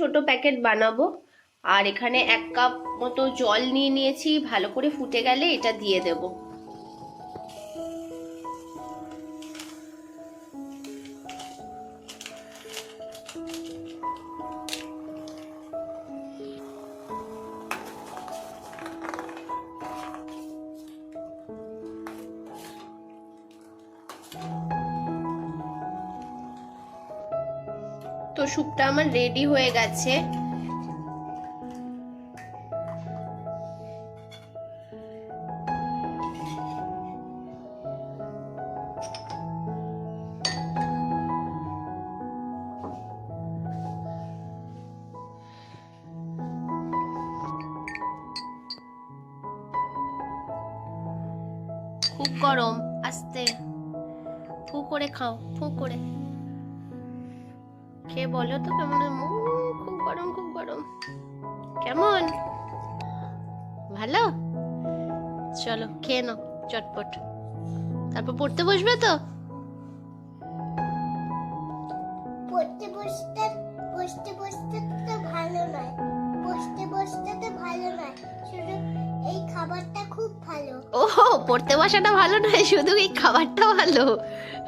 ছোট প্যাকেট বানাবো। আর এখানে এক কাপ মতো জল নিয়ে নিয়েছি। ভালো করে ফুটে গেলে এটা দিয়ে দেব। তো স্যুপটা আমার রেডি হয়ে গেছে। খুব গরম আস্তে। ফু করে খাও ফু করে। খেয়ে বলো তো? কেমন খুব গরম খুব গরম। কেমন? ভালো? চলো খেয়ে নাও চটপট। তারপর পড়তে বসবে তো? পড়তে বসতে বসতে বসতে তো ভালো নয়। বসতে বসতে তো ভালো নয়। শুধু এই খাবারটা খুব ভালো। ও পড়তে বসাটা ভালো নয় শুধু এই খাবারটা ভালো।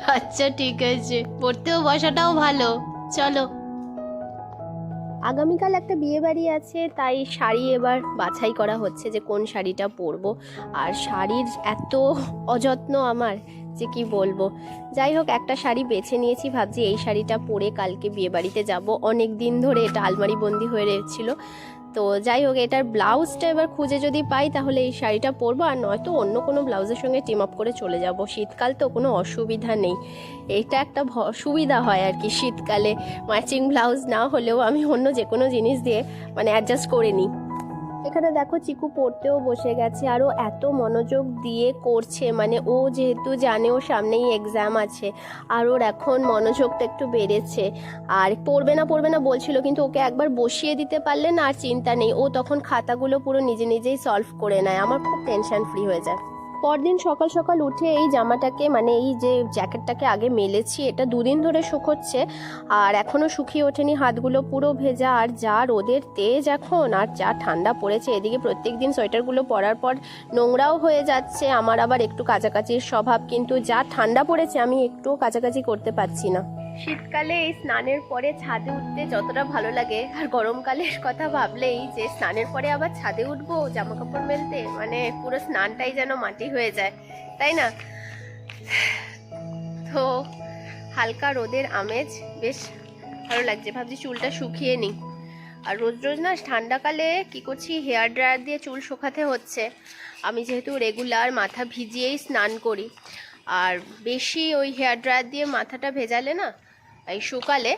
আচ্ছা ঠিক আছে। পড়তেও বসাটাও ভালো। চলো। আগামীকাল একটা বিয়ে বাড়ি আছে, তাই শাড়ি এবার বাছাই করা হচ্ছে যে কোন শাড়িটা পরবো। আর শাড়ির এত অযত্ন আমার যে কি বলব। যাই হোক, একটা শাড়ি বেছে নিয়েছি, ভাবছি এই শাড়িটা পরে কালকে বিয়ে বাড়িতে যাব। অনেক দিন ধরে এটা আলমারি বন্দি হয়ে রয়েছিল তো যাই হোক, এটার ব্লাউজটা এবার খুঁজে যদি পাই, তাহলে এই শাড়িটা পরবো। আর নয়তো অন্য কোনো ব্লাউজের সঙ্গে টিম আপ করে চলে যাব। শীতকাল তো কোনো অসুবিধা নেই। এটা একটা সুবিধা হয় আর কি শীতকালে। ম্যাচিং ব্লাউজ না হলেও আমি অন্য যে কোনো জিনিস দিয়ে মানে অ্যাডজাস্ট করে নিই। এখানে দেখো চিকু পড়তেও বসে গেছে আর ও এত মনোযোগ দিয়ে করছে মানে ও যেহেতু জানে ও সামনেই এক্সাম আছে, আর ওর এখন মনোযোগটা একটু বেড়েছে। আর পড়বে না পড়বে না বলছিল, কিন্তু ওকে একবার বসিয়ে দিতে পারলে না আর চিন্তা নেই, ও তখন খাতাগুলো পুরো নিজে নিজেই সলভ করে নেয়, আমার খুব টেনশন ফ্রি হয়ে যায়। পরদিন সকাল সকাল উঠে এই জামাটাকে মানে এই যে জ্যাকেটটাকে আগে মেলেছি, এটা দুদিন ধরে শুকোচ্ছে, আর এখনও শুকিয়ে ওঠেনি, হাতগুলো পুরো ভেজা, আর যা রোদের তেজ এখন, আর যা ঠান্ডা পড়েছে, এদিকে প্রত্যেক দিন সোয়েটারগুলো পরার পর নোংরাও হয়ে যাচ্ছে, আমার আবার একটু কাছাকাছির স্বভাব, কিন্তু যা ঠান্ডা পড়েছে, আমি একটুও কাছাকাছি করতে পারছি না। শীতকালে এই স্নানের পরে ছাদে উঠতে যতটা ভালো লাগে, আর গরমকালের কথা ভাবলেই যে স্নানের পরে আবার ছাদে উঠবো জামা কাপড় মেলতে মানে পুরো স্নানটাই যেন মাটি হয়ে যায়, তাই না? তো হালকা রোদের আমেজ, বেশ ভালো লাগছে। ভাবছি চুলটা শুকিয়ে নিই। আর রোজ রোজ না ঠান্ডাকালে কি করছি, হেয়ার ড্রায়ার দিয়ে চুল শুকাতে হচ্ছে। আমি যেহেতু রেগুলার মাথা ভিজিয়েই স্নান করি, আর বেশি ওই হেয়ার ড্রায়ার দিয়ে মাথাটা ভেজালে না এই শুকালে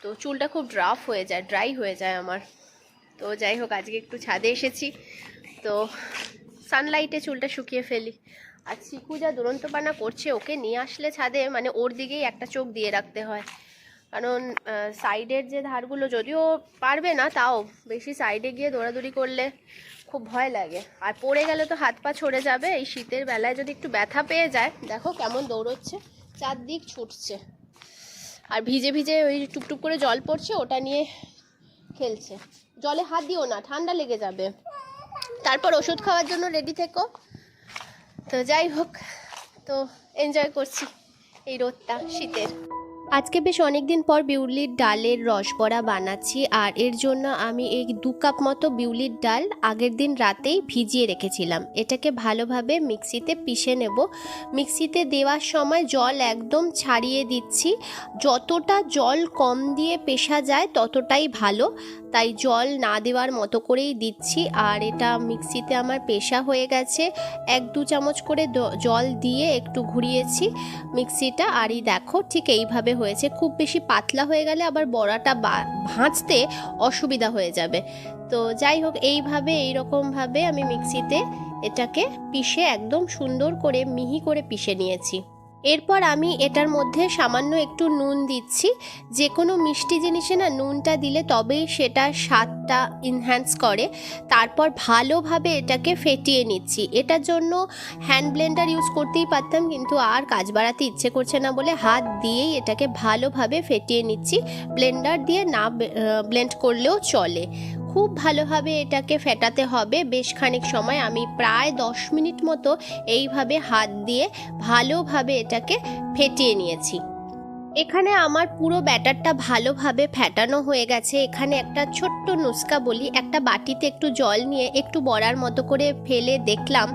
তো চুলটা খুব ড্রাফ হয়ে যায় ড্রাই হয়ে যায় আমার। তো যাই হোক, আজকে একটু ছাদে এসেছি। তো সানলাইটে চুলটা শুকিয়ে ফেলি। আর চিকু যা দুরন্তপানা করছে, ওকে নিয়ে আসলে ছাদে মানে ওর দিকেই একটা চোখ দিয়ে রাখতে হয়। কারণ সাইডের যে ধারগুলো, যদিও পারবে না, তাও বেশি সাইডে গিয়ে দৌড়াদৌড়ি করলে খুব ভয় লাগে। আর পড়ে গেলে তো হাত পা ছড়ে যাবে, এই শীতের বেলায় যদি একটু ব্যথা পেয়ে যায়, দেখো কেমন দৌড়চ্ছে, চারদিক ছুটছে। আর ভিজে ভিজে ওই টুপটুপ করে জল পড়ছে, ওটা নিয়ে খেলছে। জলে হাত দিও না, ঠান্ডা লেগে যাবে। তারপর ওষুধ খাওয়ার জন্য রেডি থেকো। তো যাই হোক, তো এনজয় করছি এই রোদটা, শীতের। আজকে বেশ অনেকদিন পর বিউলির ডালের রসবড়া বানাচ্ছি আর এর জন্য আমি এই দু কাপ মতো বিউলির ডাল আগের দিন রাতেই ভিজিয়ে রেখেছিলাম। এটাকে ভালোভাবে মিক্সিতে পিষে নেব। মিক্সিতে দেওয়ার সময় জল একদম ছাড়িয়ে দিচ্ছি। যতটা জল কম দিয়ে পেশা যায় ততটাই ভালো। তাই জল না দেওয়ার মতো করেই দিচ্ছি। আর এটা মিক্সিতে আমার পেশা হয়ে গেছে। এক দু চামচ করে জল দিয়ে একটু ঘুরিয়েছি মিক্সিটা। আর এই দেখো, ঠিক এইভাবে হয়েছে। খুব বেশি পাতলা হয়ে গেলে আবার বড়াটা ভাঁজতে অসুবিধা হয়ে যাবে। তো যাই হোক, এইভাবে, এইরকমভাবে আমি মিক্সিতে এটাকে পিষে একদম সুন্দর করে, মিহি করে পিষে নিয়েছি। এরপর আমি এটার মধ্যে সামান্য একটু নুন দিচ্ছি। যে কোনো মিষ্টি জিনিসে না নুনটা দিলে তবেই সেটা স্বাদটা ইনহ্যান্স করে। তারপর ভালোভাবে এটাকে ফেটিয়ে নিচ্ছি। এটার জন্য হ্যান্ড ব্লেন্ডার ইউজ করতেই পারতাম, কিন্তু আর কাজ বাড়াতে ইচ্ছে করছে না বলে হাত দিয়েই এটাকে ভালোভাবে ফেটিয়ে নিচ্ছি। ব্লেন্ডার দিয়ে না ব্লেন্ড করলেও চলে। খুব ভালোভাবে এটাকে ফেটাতে হবে। বেশ খানিক সময় আমি প্রায় দশ মিনিট মতো এইভাবে হাত দিয়ে ভালোভাবে এটাকে ফেটিয়ে নিয়েছি। এখানে আমার পুরো ব্যাটারটা ভালোভাবে ফেটানো হয়ে গেছে। এখানে একটা ছোট্ট নুস্কা বলি, একটা বাটিতে একটু জল নিয়ে একটু বড়ার মতো করে ফেলে দেখলাম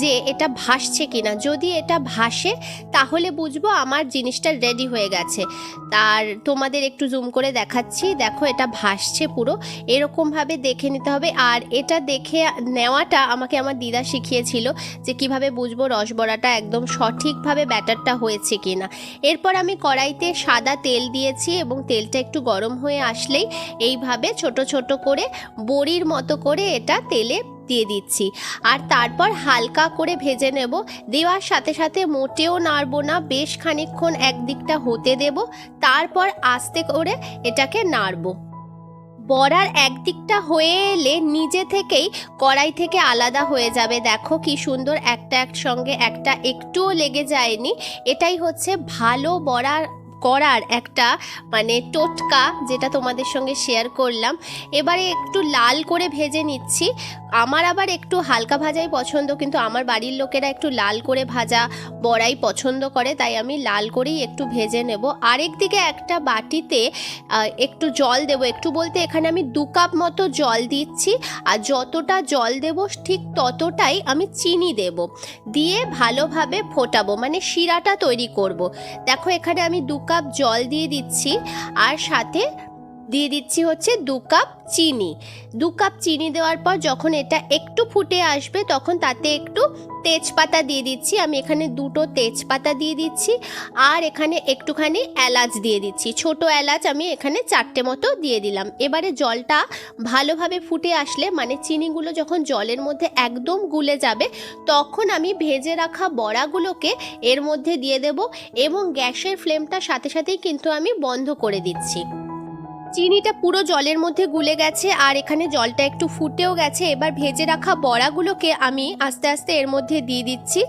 যে এটা ভাসছে কিনা। যদি এটা ভাসে, তাহলে বুঝব আমার জিনিসটা রেডি হয়ে গেছে। তার তোমাদের একটু জুম করে দেখাচ্ছি। দেখো এটা ভাসছে পুরো। এরকমভাবে দেখে নিতে হবে। আর এটা দেখে নেওয়াটা আমাকে আমার দিদা শিখিয়েছিল যে কীভাবে বুঝব রসবড়াটা একদম সঠিকভাবে ব্যাটারটা হয়েছে কিনা। এরপর আমি কড়াইতে সাদা তেল দিয়েছি এবং তেলটা একটু গরম হয়ে আসলেই এইভাবে ছোট ছোট করে বড়ির মতো করে এটা তেলে দিয়ে দিচ্ছি। আর তারপর হালকা করে ভেজে নেব। দেওয়ার সাথে সাথে মোটেও নাড়বো না। বেশ খানিকক্ষণ একদিকটা হতে দেব। তারপর আস্তে করে এটাকে নাড়বো। বড়ার একদিকটা হয়ে এলে নিজে থেকেই কড়াই থেকে আলাদা হয়ে যাবে। দেখো কি সুন্দর একটা একসঙ্গে একটা একটুও লেগে যায়নি। এটাই হচ্ছে ভালো বড়ার করার একটা মানে টোটকা যেটা তোমাদের সঙ্গে শেয়ার করলাম। এবারে একটু লাল করে ভেজে নিচ্ছি। আমার আবার একটু হালকা ভাজাই পছন্দ, কিন্তু আমার বাড়ির লোকেরা একটু লাল করে ভাজা বড়াই পছন্দ করে, তাই আমি লাল করেই একটু ভেজে নেব। আরেক দিকে একটা বাটিতে একটু জল দেব। একটু বলতে এখানে আমি দু কাপ মতো জল দিচ্ছি, আর যতটা জল দেব ঠিক ততটাই আমি চিনি দেব। দিয়ে ভালোভাবে ফোটাবো মানে শিরাটা তৈরি করব। দেখো এখানে আমি দু কাপ জল দিয়ে দিচ্ছি আর সাথে দিয়ে দিচ্ছি হচ্ছে দু কাপ চিনি। দু কাপ চিনি দেওয়ার পর যখন এটা একটু ফুটে আসবে, তখন তাতে একটু তেজপাতা দিয়ে দিচ্ছি। আমি এখানে দুটো তেজপাতা দিয়ে দিচ্ছি আর এখানে একটুখানি এলাচ দিয়ে দিচ্ছি। ছোট এলাচ আমি এখানে চারটে মতো দিয়ে দিলাম। এবারে জলটা ভালোভাবে ফুটে আসলে মানে চিনিগুলো যখন জলের মধ্যে একদম গুলে যাবে, তখন আমি ভেজে রাখা বড়াগুলোকে এর মধ্যে দিয়ে দেব এবং গ্যাসের ফ্লেমটা সাথে সাথেই কিন্তু আমি বন্ধ করে দিচ্ছি। চিনিটা পুরো জলের মধ্যে গুলে গেছে আর এখানে জলটা একটু ফুটেও গেছে। এবার ভেজে রাখা বড়াগুলোকে আমি আস্তে আস্তে এর মধ্যে দিয়ে দিচ্ছি।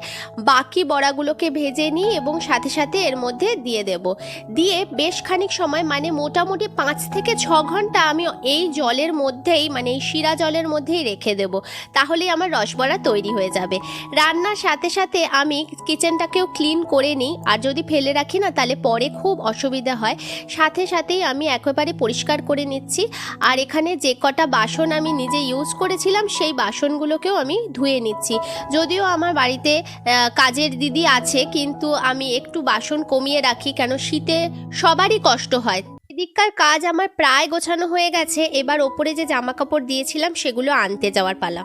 বাকি বড়াগুলোকে ভেজে নিই এবং সাথে সাথে এর মধ্যে দিয়ে দেব। দিয়ে বেশ খানিক সময় মানে মোটামুটি পাঁচ থেকে ছ ঘণ্টা আমি এই জলের মধ্যেই মানে এই শিরা জলের মধ্যেই রেখে দেব। তাহলেই আমার রসবড়া তৈরি হয়ে যাবে। রান্নার সাথে সাথে আমি কিচেনটাকেও ক্লিন করে নিই। আর যদি ফেলে রাখি না, তাহলে পরে খুব অসুবিধা হয়। সাথে সাথেই আমি একেবারে পরিষ্কার করে নিচ্ছি। আর এখানে যে কটা বাসন আমি নিজে ইউজ করেছিলাম, সেই বাসনগুলোকেও আমি ধুয়ে নিচ্ছি। যদিও আমার বাড়িতে কাজের দিদি আছে, কিন্তু আমি একটু বাসন কমিয়ে রাখি, কেন শীতে সবারই কষ্ট হয়। এদিককার কাজ আমার প্রায় গোছানো হয়ে গেছে। এবার ওপরে যে জামা কাপড় দিয়েছিলাম, সেগুলো আনতে যাওয়ার পালা।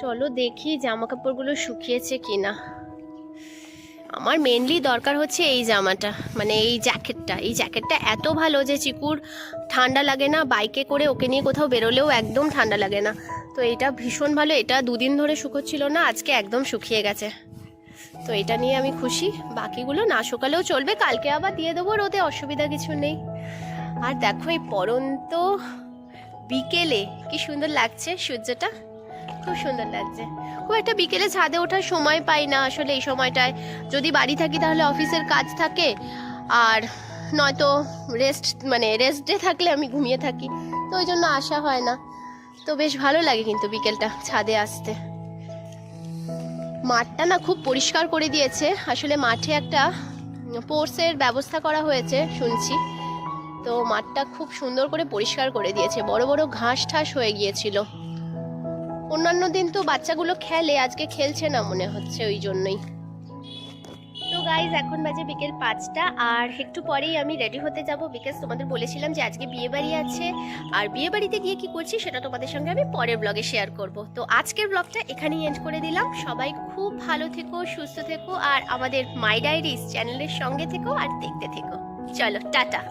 চলো দেখি জামা কাপড়গুলো শুকিয়েছে কিনা। আমার মেনলি দরকার হচ্ছে এই জামাটা মানে এই জ্যাকেটটা এই জ্যাকেটটা এত ভালো যে চিকুর ঠান্ডা লাগে না বাইকে করে ওকে নিয়ে কোথাও বেরোলেও একদম ঠান্ডা লাগে না। তো এটা ভীষণ ভালো, এটা দুদিন ধরে শুকোচ্ছিল না, আজকে একদম শুকিয়ে গেছে। তো এটা নিয়ে আমি খুশি, বাকিগুলো না শুকালেও চলবে, কালকে আবার দিয়ে দেবো, রোদে অসুবিধা কিছু নেই। আর দেখো এই পরন্ত বিকেলে, কি সুন্দর লাগছে সূর্যটা। খুব সুন্দর লাগছে। খুব একটা বিকেলে ছাদে ওঠার সময় পাই না আসলে এই সময়টায়। যদি বাড়ি থাকি তাহলে অফিসের কাজ থাকে, আর নয়তো রেস্ট মানে রেস্ট ডে থাকলে আমি ঘুমিয়ে থাকি। তো ওই জন্য আসা হয় না। তো বেশ ভালো লাগে কিন্তু বিকেলটা ছাদে আসতে। মাঠটা না খুব পরিষ্কার করে দিয়েছে। আসলে মাঠে একটা পোর্সের ব্যবস্থা করা হয়েছে, শুনছি। তো মাঠটা খুব সুন্দর করে পরিষ্কার করে দিয়েছে। বড় বড় ঘাস ঠাস হয়ে গিয়েছিল। অন্যান্য দিন তো বাচ্চাগুলো খেলে, আজকে খেলছে না মনে হচ্ছে ওই জন্যই। তো গাইজ এখন বাজে বিকেল পাঁচটা, আর একটু পরেই আমি রেডি হতে যাব বিকজ তোমাদের বলেছিলাম যে আজকে বিয়ে বাড়ি আছে। আর বিয়ে বাড়িতে গিয়ে কি করছি সেটা তোমাদের সঙ্গে আমি পরের ব্লগে শেয়ার করব। তো আজকের ব্লগটা এখানেই এন্ড করে দিলাম। সবাই খুব ভালো থেকো, সুস্থ থেকো, আর আমাদের মাই ডায়েরিজ চ্যানেলের সঙ্গে থেকো আর দেখতে থেকো। চলো, টাটা।